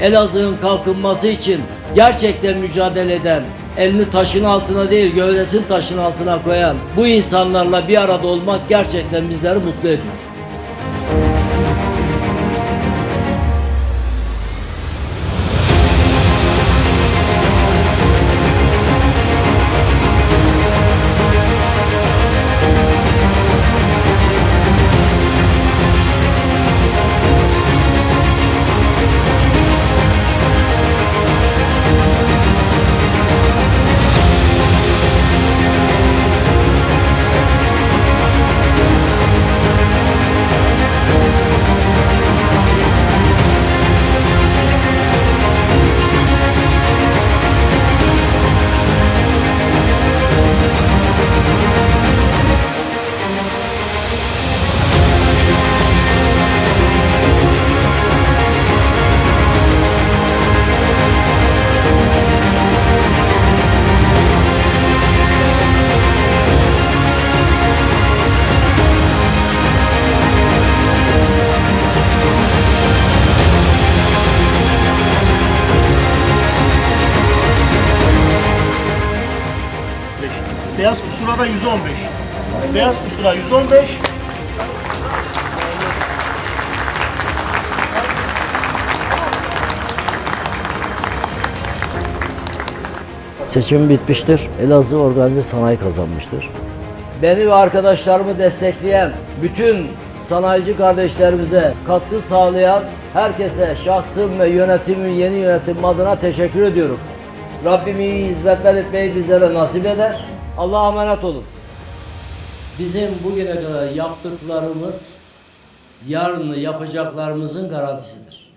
Elazığ'ın kalkınması için gerçekten mücadele eden, elini taşın altına değil gövdesini taşın altına koyan bu insanlarla bir arada olmak gerçekten bizleri mutlu ediyor. Beyaz pusulada 115. Beyaz pusula 115. Seçim bitmiştir. Elazığ organize sanayi kazanmıştır. Beni ve arkadaşlarımı destekleyen bütün sanayici kardeşlerimize katkı sağlayan herkese şahsım ve yönetimin yeni yönetim adına teşekkür ediyorum. Rabbim iyi hizmetler etmeyi bizlere nasip eder. Allah'a emanet olun. Bizim bugüne kadar yaptıklarımız yarını yapacaklarımızın garantisidir.